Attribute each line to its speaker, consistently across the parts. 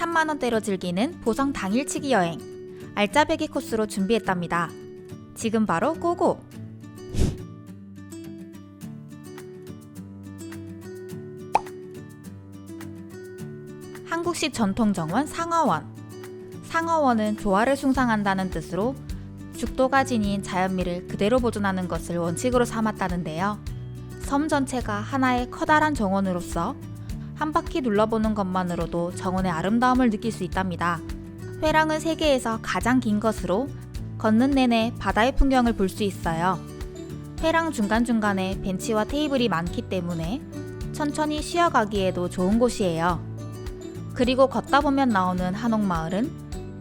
Speaker 1: 3만원대로 즐기는 보성 당일치기 여행. 알짜배기 코스로 준비했답니다. 지금 바로 고고! 한국식 전통 정원 상어원. 상어원은 조화를 숭상한다는 뜻으로 죽도가 지닌 자연미를 그대로 보존하는 것을 원칙으로 삼았다는데요. 섬 전체가 하나의 커다란 정원으로서 한 바퀴 둘러보는 것만으로도 정원의 아름다움을 느낄 수 있답니다. 회랑은 세계에서 가장 긴 것으로 걷는 내내 바다의 풍경을 볼 수 있어요. 회랑 중간중간에 벤치와 테이블이 많기 때문에 천천히 쉬어가기에도 좋은 곳이에요. 그리고 걷다 보면 나오는 한옥마을은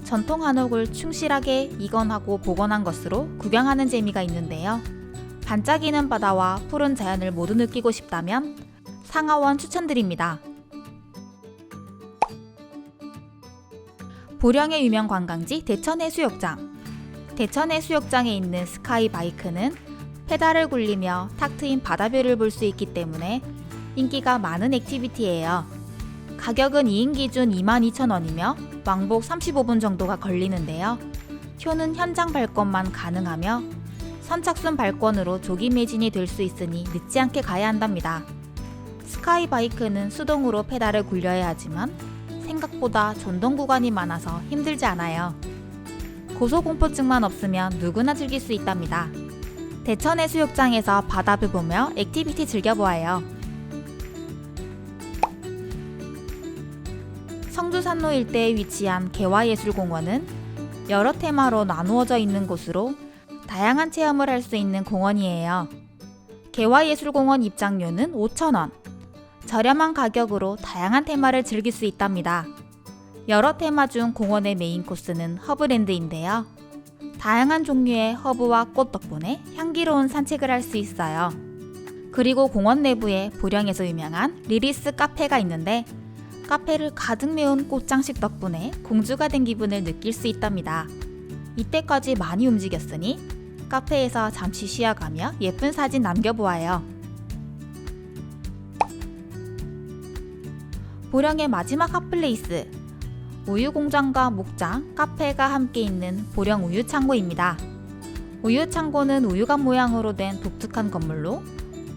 Speaker 1: 전통 한옥을 충실하게 이건하고 복원한 것으로 구경하는 재미가 있는데요. 반짝이는 바다와 푸른 자연을 모두 느끼고 싶다면 상하원 추천드립니다. 보령의 유명 관광지 대천해수욕장. 대천해수욕장에 있는 스카이 바이크는 페달을 굴리며 탁 트인 바다뷰를 볼 수 있기 때문에 인기가 많은 액티비티예요. 가격은 2인 기준 22,000원이며 왕복 35분 정도가 걸리는데요. 표는 현장 발권만 가능하며 선착순 발권으로 조기 매진이 될 수 있으니 늦지 않게 가야 한답니다. 스카이 바이크는 수동으로 페달을 굴려야 하지만 생각보다 전동 구간이 많아서 힘들지 않아요. 고소공포증만 없으면 누구나 즐길 수 있답니다. 대천해수욕장에서 바다뷰 보며 액티비티 즐겨보아요. 성주산로 일대에 위치한 개화예술공원은 여러 테마로 나누어져 있는 곳으로 다양한 체험을 할 수 있는 공원이에요. 개화예술공원 입장료는 5,000원. 저렴한 가격으로 다양한 테마를 즐길 수 있답니다. 여러 테마 중 공원의 메인 코스는 허브랜드인데요. 다양한 종류의 허브와 꽃 덕분에 향기로운 산책을 할 수 있어요. 그리고 공원 내부에 보령에서 유명한 리리스 카페가 있는데 카페를 가득 메운 꽃장식 덕분에 공주가 된 기분을 느낄 수 있답니다. 이때까지 많이 움직였으니 카페에서 잠시 쉬어가며 예쁜 사진 남겨보아요. 보령의 마지막 핫플레이스 우유 공장과 목장, 카페가 함께 있는 보령 우유 창고입니다. 우유 창고는 우유관 모양으로 된 독특한 건물로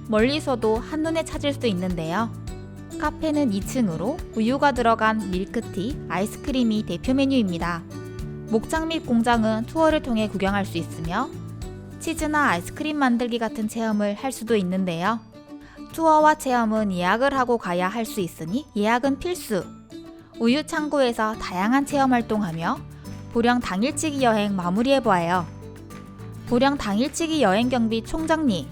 Speaker 1: 멀리서도 한눈에 찾을 수 있는데요. 카페는 2층으로 우유가 들어간 밀크티, 아이스크림이 대표 메뉴입니다. 목장 및 공장은 투어를 통해 구경할 수 있으며 치즈나 아이스크림 만들기 같은 체험을 할 수도 있는데요. 투어와 체험은 예약을 하고 가야 할 수 있으니 예약은 필수. 우유 창고에서 다양한 체험 활동하며 보령 당일치기 여행 마무리해보아요. 보령 당일치기 여행 경비 총정리